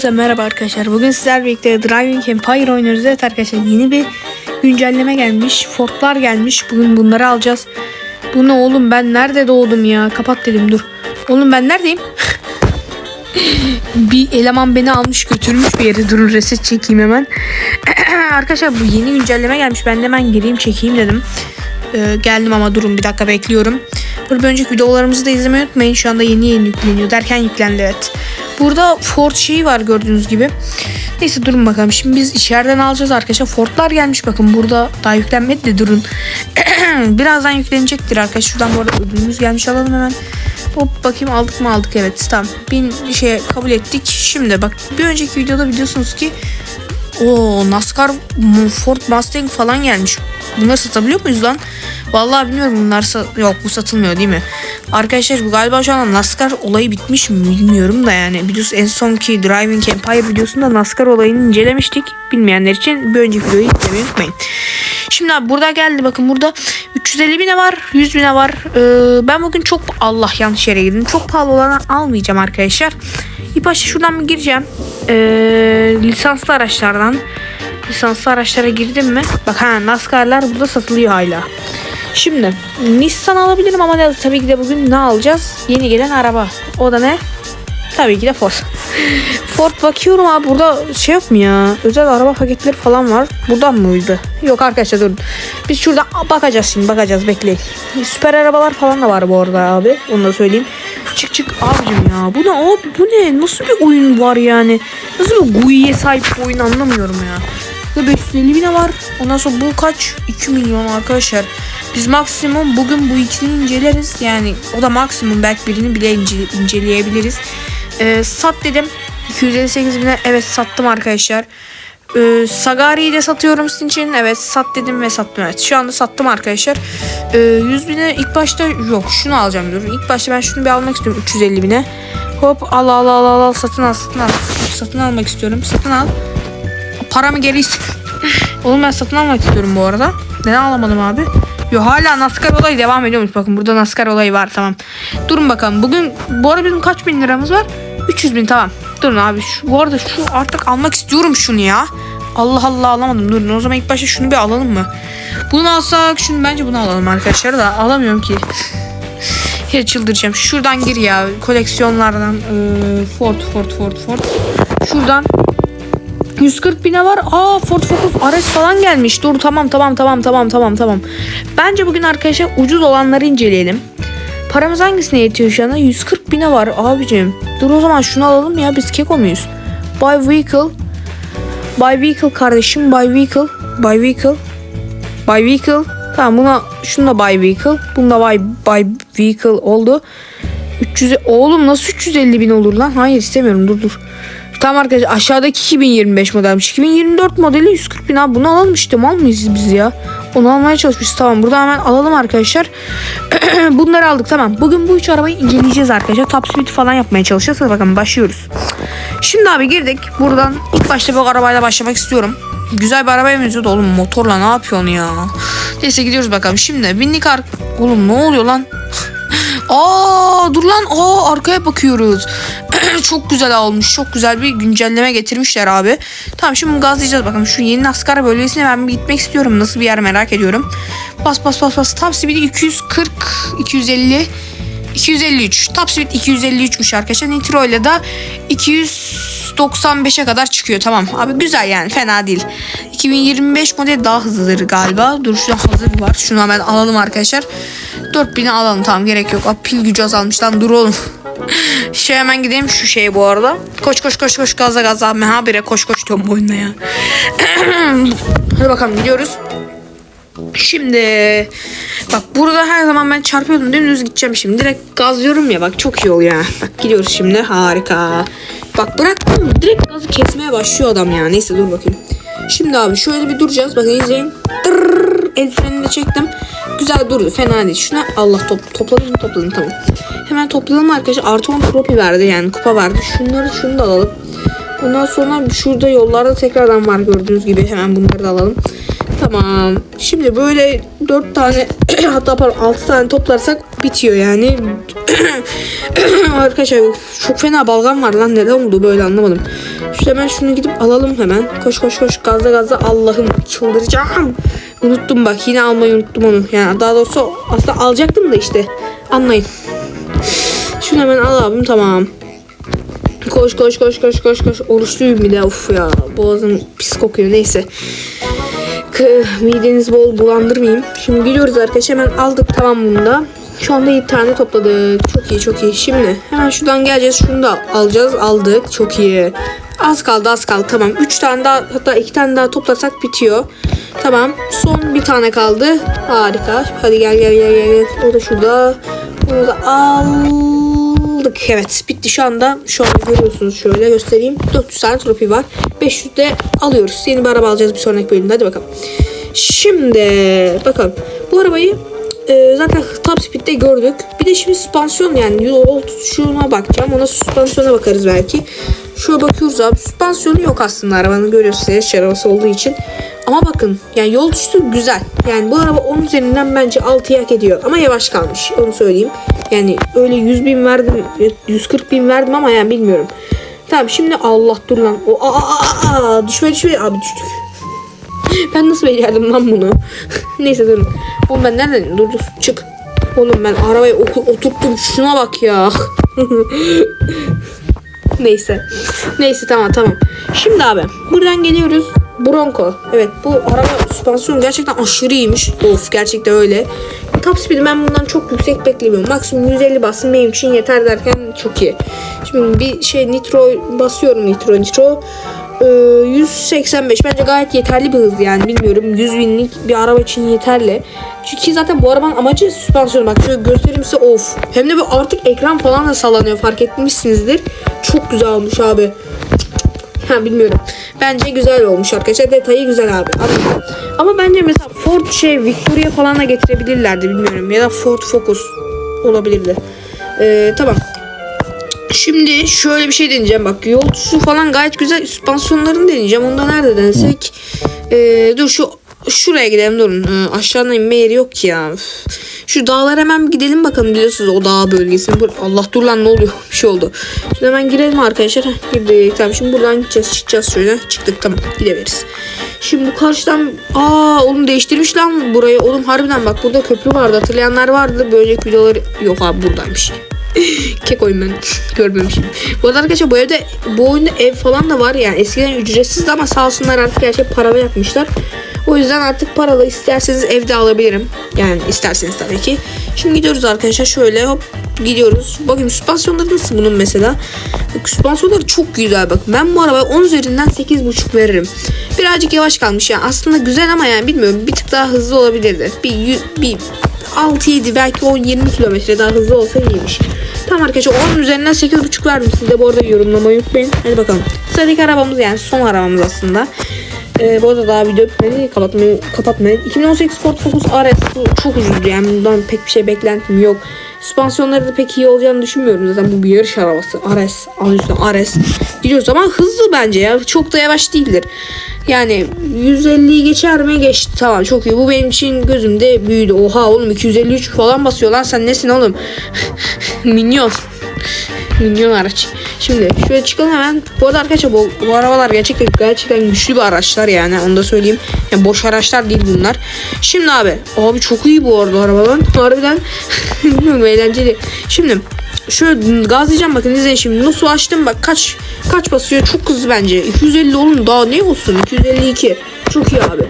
Herkese Merhaba arkadaşlar. Bugün sizlerle birlikte Driving Empire oynuyoruz. Evet arkadaşlar yeni bir güncelleme gelmiş. Fortlar gelmiş. Bugün bunları alacağız. Bu ne oğlum ben nerede doğdum ya? Kapat dedim dur. Oğlum ben neredeyim? bir eleman beni almış götürmüş bir yere. Durun reset çekeyim hemen. arkadaşlar bu yeni güncelleme gelmiş. Ben de hemen gireyim çekeyim dedim. Ee, geldim ama durun bir dakika bekliyorum. Bir önceki videolarımızı da izlemeyi unutmayın. Şu anda yeni yeni yükleniyor. Derken yüklendi evet. Burada Ford şeyi var gördüğünüz gibi. Neyse durun bakalım. Şimdi biz içeriden alacağız arkadaşlar. Fordlar gelmiş bakın burada daha yüklenmedi de durun. Birazdan yüklenecektir arkadaşlar. Şuradan bu arada ödülümüz gelmiş alalım hemen. Hop bakayım aldık mı aldık evet tamam. Bin şey kabul ettik. Şimdi bak bir önceki videoda biliyorsunuz ki o NASCAR Ford Mustang falan gelmiş. Bunları satabiliyor muyuz lan? Vallahi bilmiyorum bunlar yok bu satılmıyor değil mi? Arkadaşlar bu galiba şu an NASCAR olayı bitmiş mi bilmiyorum da yani. Biliyorsunuz en sonki Driving Empire videosunda NASCAR olayını incelemiştik. Bilmeyenler için bir önceki videoyu izlemeyi unutmayın. Şimdi abi burada geldi bakın burada 350 bine var 100 bine var. Ee, ben bugün çok Allah yanlış yere girdim. Çok pahalı olanı almayacağım arkadaşlar. İlk başta şuradan bir gireceğim. Ee, lisanslı araçlardan. Lisanslı araçlara girdim mi? Bak ha NASCAR'lar burada satılıyor hala. Şimdi Nissan alabilirim ama ne, tabii ki de bugün ne alacağız? Yeni gelen araba. O da ne? Tabii ki de Ford. Ford bakıyorum abi burada şey yok mu ya? Özel araba paketleri falan var. Buradan mıydı? Yok arkadaşlar durun. Biz şuradan bakacağız şimdi bakacağız bekleyin. Süper arabalar falan da var bu arada abi. Onu da söyleyeyim. Çık çık abicim ya. Bu ne abi bu ne? Nasıl bir oyun var yani? Nasıl bir GUI'ye sahip bir oyun anlamıyorum ya. Burada 550 bine var. Ondan sonra bu kaç? 2 milyon arkadaşlar. Biz maksimum bugün bu ikisini inceleriz. Yani o da maksimum belki birini bile ince- inceleyebiliriz. Ee, sat dedim. 258 bine evet sattım arkadaşlar. Ee, Sagari'yi de satıyorum sizin için. Evet sat dedim ve sattım. Evet şu anda sattım arkadaşlar. Ee, 100 bine ilk başta yok şunu alacağım dur. İlk başta ben şunu bir almak istiyorum 350 bine. Hop al al al al al satın al satın al. Satın almak istiyorum. Satın al. Paramı geri ist- Oğlum ben satın almak istiyorum bu arada. Neden alamadım abi? Yo hala NASCAR olayı devam ediyormuş. Bakın burada NASCAR olayı var tamam. Durun bakalım. Bugün bu arada bizim kaç bin liramız var? 300 bin tamam. Durun abi. Şu, bu arada şu artık almak istiyorum şunu ya. Allah Allah alamadım. Durun o zaman ilk başta şunu bir alalım mı? Bunu alsak şunu bence bunu alalım arkadaşlar da alamıyorum ki. Ya çıldıracağım. Şuradan gir ya. Koleksiyonlardan. Ee, Ford, Ford, Ford, Ford. Şuradan 140 bine var. Aa Ford Focus RS falan gelmiş. Dur tamam tamam tamam tamam tamam tamam. Bence bugün arkadaşlar ucuz olanları inceleyelim. Paramız hangisine yetiyor şu anda? 140 bine var abicim. Dur o zaman şunu alalım ya biz keko muyuz? Buy vehicle. Buy vehicle kardeşim. Buy vehicle. Buy vehicle. Buy vehicle. Tamam buna şunu da buy vehicle. Bunu da buy, buy vehicle oldu. 300 oğlum nasıl 350 bin olur lan? Hayır istemiyorum dur dur. Tamam arkadaşlar aşağıdaki 2025 modelmiş. 2024 modeli 140 bin abi bunu alalım işte mal mıyız biz ya? Onu almaya çalışmışız tamam burada hemen alalım arkadaşlar. Bunları aldık tamam. Bugün bu üç arabayı inceleyeceğiz arkadaşlar. Top speed falan yapmaya çalışacağız. Hadi bakalım başlıyoruz. Şimdi abi girdik. Buradan ilk başta bu arabayla başlamak istiyorum. Güzel bir arabaya benziyordu oğlum motorla ne yapıyorsun ya? Neyse gidiyoruz bakalım. Şimdi binlik ar... Oğlum ne oluyor lan? Aa dur lan. Aa arkaya bakıyoruz. çok güzel olmuş. Çok güzel bir güncelleme getirmişler abi. Tamam şimdi gazlayacağız bakalım. Şu yeni NASCAR bölgesine ben bir gitmek istiyorum. Nasıl bir yer merak ediyorum. Bas bas bas bas. Top speed 240 250 253. Top speed 253'müş arkadaşlar. Nitro ile de 295'e kadar çıkıyor. Tamam abi güzel yani fena değil. 2025 model daha hızlıdır galiba. Dur şurada hazır var. Şunu hemen alalım arkadaşlar. 4000'i alalım tamam gerek yok. Abi, pil gücü azalmış lan dur oğlum. şey hemen gideyim şu şeye bu arada. Koş koş koş koş gaza gaza. Mehabire koş koş diyorum bu oyunda ya. Hadi bakalım gidiyoruz. Şimdi bak burada her zaman ben çarpıyordum dümdüz gideceğim şimdi. Direkt gazlıyorum ya bak çok iyi oluyor. Bak gidiyoruz şimdi harika. Bak bıraktım mı direkt gazı kesmeye başlıyor adam ya. Neyse dur bakayım. Şimdi abi şöyle bir duracağız. Bakın izleyin. Tırrrr, el frenini çektim. Güzel durdu. Fena değil. Şuna Allah top, topladım mı topladım tamam. Hemen toplayalım arkadaşlar. Artı 10 trofi verdi yani kupa verdi. Şunları şunu da alalım. Ondan sonra şurada yollarda tekrardan var gördüğünüz gibi. Hemen bunları da alalım. Tamam. Şimdi böyle 4 tane hatta pardon 6 tane toplarsak bitiyor yani. Arkadaşlar çok fena balgam var lan neden oldu böyle anlamadım. İşte hemen şunu gidip alalım hemen. Koş koş koş gazla gazla Allah'ım çıldıracağım. Unuttum bak yine almayı unuttum onu. Yani daha doğrusu aslında alacaktım da işte. Anlayın. Şunu hemen al abim tamam. Koş koş koş koş koş koş. Oruçluyum bir de of ya. Boğazım pis kokuyor neyse. Mideniz bol bulandırmayayım. Şimdi gidiyoruz arkadaşlar hemen aldık tamam bunu da. Şu anda 7 tane topladık. Çok iyi çok iyi. Şimdi hemen şuradan geleceğiz. Şunu da alacağız. Aldık. Çok iyi. Az kaldı az kaldı. Tamam. 3 tane daha hatta 2 tane daha toplasak bitiyor. Tamam. Son bir tane kaldı. Harika. Hadi gel gel gel gel. O da şurada. Onu da aldık. Evet bitti şu anda. Şu anda görüyorsunuz şöyle göstereyim. 400 tane trofi var. 500 de alıyoruz. Yeni bir araba alacağız bir sonraki bölümde. Hadi bakalım. Şimdi bakalım. Bu arabayı e, zaten top speed'de gördük. Bir de şimdi süspansiyon yani yol tutuşuna bakacağım. Ona süspansiyona bakarız belki. Şöyle bakıyoruz abi. Süspansiyonu yok aslında arabanın görüyorsunuz. Yarış arabası olduğu için. Ama bakın yani yol tutuşu güzel. Yani bu araba 10 üzerinden bence 6'yı hak ediyor. Ama yavaş kalmış. Onu söyleyeyim. Yani öyle 100 bin verdim. 140 bin verdim ama yani bilmiyorum. Tamam şimdi Allah dur lan. O, aa, aa, aa, düşme düşme. Abi düştük. Ben nasıl becerdim lan bunu? Neyse durun. Oğlum ben nereden? Dur dur çık. Oğlum ben arabaya oturttum. Şuna bak ya. Neyse. Neyse tamam tamam. Şimdi abi buradan geliyoruz. Bronco. Evet bu araba süspansiyon gerçekten aşırı iyiymiş. Of gerçekten öyle. Top speed ben bundan çok yüksek beklemiyorum. Maksimum 150 bassın benim için yeter derken çok iyi. Şimdi bir şey nitro basıyorum nitro nitro. Ee, 185 bence gayet yeterli bir hız yani bilmiyorum 100 binlik bir araba için yeterli. Çünkü zaten bu arabanın amacı süspansiyon bak şöyle göstereyim size of. Hem de bu artık ekran falan da sallanıyor fark etmişsinizdir. Çok güzel olmuş abi. Ha bilmiyorum. Bence güzel olmuş arkadaşlar. Detayı güzel abi. Ama bence mesela Ford şey Victoria falan da getirebilirlerdi bilmiyorum. Ya da Ford Focus olabilirdi. Ee, tamam. Şimdi şöyle bir şey deneyeceğim. Bak yol tutuşu falan gayet güzel. Süspansiyonlarını deneyeceğim. Onda nerede denesek Ee, dur şu şuraya gidelim. Durun ee, aşağıdan inme yeri yok ki ya. Şu dağlara hemen gidelim bakalım. Biliyorsunuz o dağ bölgesine. Bur- Allah dur lan ne oluyor? Bir şey oldu. Şimdi hemen girelim arkadaşlar. Girdik tamam şimdi buradan gideceğiz çıkacağız şöyle. Çıktık tamam gidebiliriz Şimdi bu karşıdan aa oğlum değiştirmiş lan burayı. Oğlum harbiden bak burada köprü vardı. Hatırlayanlar vardı. Önceki videoları yok abi buradaymış Kek oyun görmemişim. Bu arada arkadaşlar bu evde bu oyunda ev falan da var yani eskiden ücretsizdi ama sağ olsunlar artık her şey paralı yapmışlar. O yüzden artık paralı isterseniz evde alabilirim. Yani isterseniz tabii ki. Şimdi gidiyoruz arkadaşlar şöyle hop gidiyoruz. Bakın süspansiyonları nasıl bunun mesela. Süspansiyonları çok güzel bak. Ben bu arabaya 10 üzerinden 8.5 veririm. Birazcık yavaş kalmış yani. Aslında güzel ama yani bilmiyorum bir tık daha hızlı olabilirdi. Bir, bir 6-7 belki 10-20 kilometre daha hızlı olsa iyiymiş. Tamam arkadaşlar 10 üzerinden 8.5 verdim. Siz de bu arada yorumlamayı unutmayın. Hadi bakalım. Sıradaki arabamız yani son arabamız aslında. Ee, bu arada daha video bitmedi. Kapatmayı, kapatmayın. 2018 Ford Focus RS bu çok ucuzdu yani bundan pek bir şey beklentim yok. Süspansiyonları da pek iyi olacağını düşünmüyorum zaten bu bir yarış arabası. RS, adı üstüne RS. Gidiyoruz ama hızlı bence ya. Çok da yavaş değildir. Yani 150'yi geçer mi? Geçti. Tamam çok iyi. Bu benim için gözümde büyüdü. Oha oğlum 253 falan basıyor lan sen nesin oğlum? Minyon. Minyon araç. Şimdi şöyle çıkalım hemen. Bu arada arkadaşlar bu, bu arabalar gerçekten gerçekten güçlü bir araçlar yani onu da söyleyeyim. Yani boş araçlar değil bunlar. Şimdi abi. Abi çok iyi bu arada arabalar. Harbiden bilmiyorum eğlenceli. Şimdi şöyle gazlayacağım bakın izleyin şimdi. Nasıl açtım bak kaç kaç basıyor çok hızlı bence. 250 oğlum daha ne olsun 252. Çok iyi abi.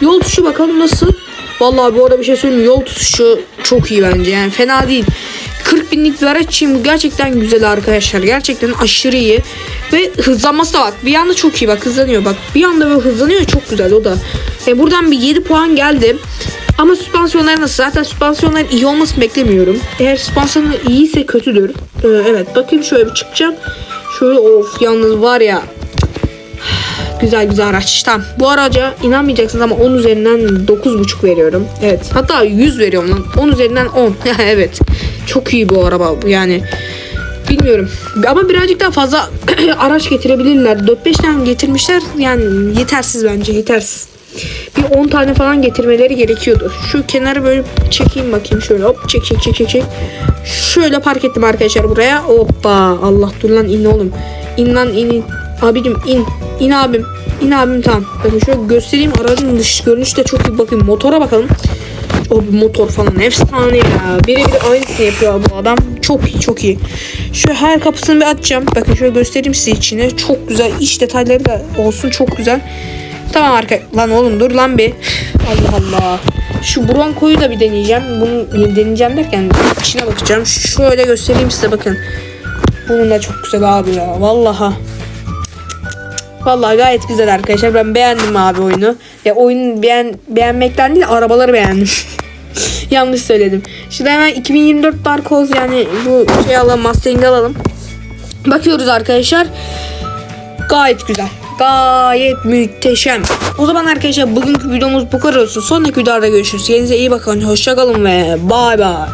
Yol tuşu bakalım nasıl. Vallahi bu arada bir şey söyleyeyim? Yol tutuşu çok iyi bence yani fena değil. 40 binlik bir araç için gerçekten güzel arkadaşlar. Gerçekten aşırı iyi. Ve hızlanması da bak. Bir anda çok iyi bak hızlanıyor bak. Bir anda böyle hızlanıyor çok güzel o da. E, buradan bir 7 puan geldi. Ama süspansiyonlar nasıl? Zaten süspansiyonların iyi olmasını beklemiyorum. Eğer süspansiyonlar iyiyse kötüdür. Ee, evet bakayım şöyle bir çıkacağım. Şöyle of yalnız var ya Güzel güzel araç. Tamam. Bu araca inanmayacaksınız ama 10 üzerinden 9.5 veriyorum. Evet. Hatta 100 veriyorum lan. 10 üzerinden 10. evet. Çok iyi bu araba. Yani bilmiyorum. Ama birazcık daha fazla araç getirebilirler. 4-5 tane getirmişler. Yani yetersiz bence. Yetersiz. bir 10 tane falan getirmeleri gerekiyordu. Şu kenarı böyle çekeyim bakayım şöyle hop çek çek çek çek çek. Şöyle park ettim arkadaşlar buraya. Hoppa Allah dur lan in oğlum. İn lan in. Abicim in. İn abim. İn abim tamam. Bakın şöyle göstereyim aracın dış görünüşü de çok iyi bakın. Motora bakalım. O bir motor falan efsane ya. Birebir aynısını yapıyor bu adam. Çok iyi çok iyi. Şu her kapısını bir açacağım. Bakın şöyle göstereyim size içine. Çok güzel. iç detayları da olsun çok güzel. Tamam arka. Lan oğlum dur lan bir. Allah Allah. Şu Bronco'yu da bir deneyeceğim. Bunu deneyeceğim derken içine bakacağım. Şöyle göstereyim size bakın. Bunun da çok güzel abi ya. Vallahi. Vallahi gayet güzel arkadaşlar. Ben beğendim abi oyunu. Ya oyunu beğen beğenmekten değil arabaları beğendim. Yanlış söyledim. Şimdi hemen 2024 Dark Horse yani bu şey alalım Mustang'i alalım. Bakıyoruz arkadaşlar. Gayet güzel. Gayet muhteşem. O zaman arkadaşlar bugünkü videomuz bu kadar olsun. Sonraki videoda görüşürüz. Kendinize iyi bakın. Hoşçakalın ve bay bay.